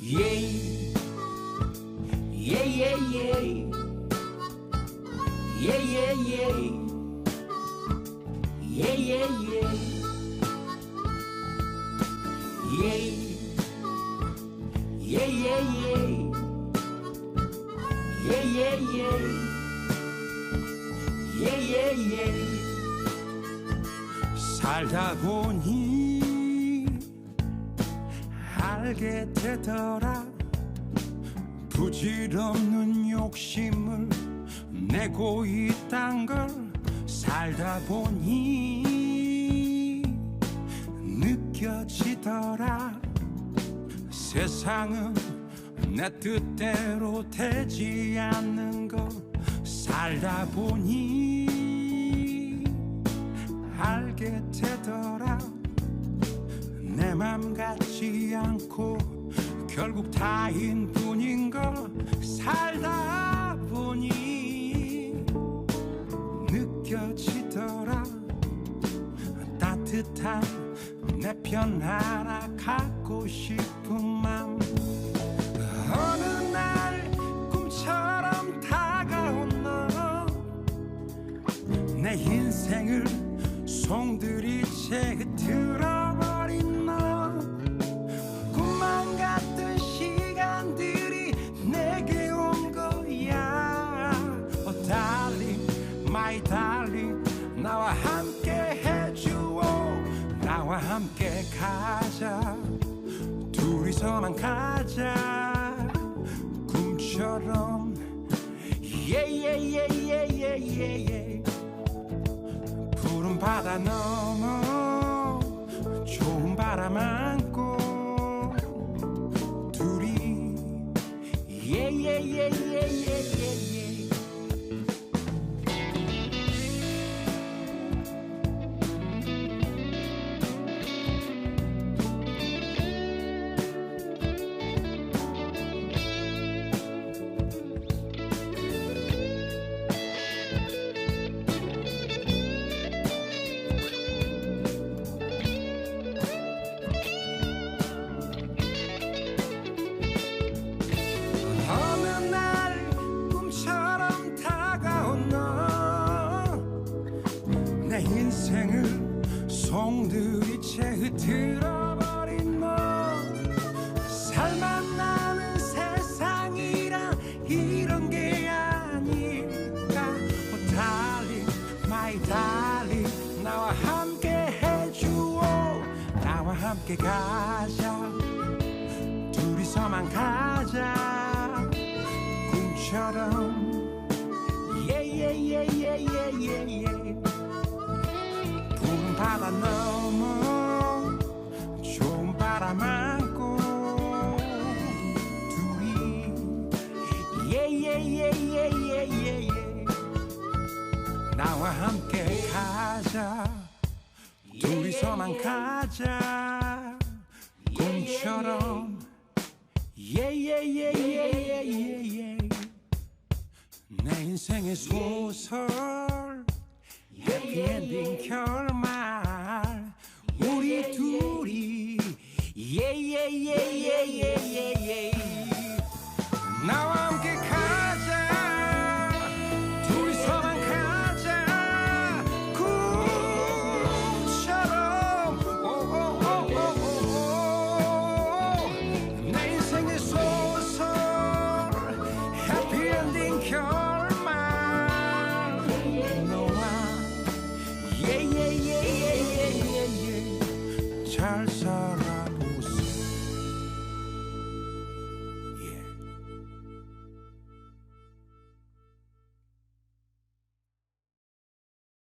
Yeah, yeah, yeah. Yeah, yeah, yeah. Yeah, yeah, yeah. 살다 보니 알게 되더라. 부질없는 욕심을 내고 있단 걸 살다 보니 느껴지더라. 세상은 내 뜻대로 되지 않는 거 살다 보니 알게 되더라 내맘 같지 않고 결국 타인 뿐인 걸 살다 보니 느껴지더라. 따뜻한 내 편 하나 갖고 싶은 맘 어느 날 꿈처럼 다가온 너. 내 인생을 송두리째 흐트러 my darling 나와 함께 해주오 나와 함께 가자 둘이서만 가자 꿈처럼 yeah. 푸른 바다 넘어 좋은 바람 안고 둘이 yeah. 송두리째 흐트러버린 너. 살만 나는 세상이란 이런 게 아닐까. Oh darling, my darling 나와 함께 해주오 나와 함께 가자. 둘이서만 가자. 꿈처럼. Yeah, yeah, yeah, yeah, yeah, yeah, yeah. Yeah. 나와 함께 가자 둘이서만 가자 꿈처럼. 내 인생의 소설 해피엔딩 결말 우리 둘이. 나와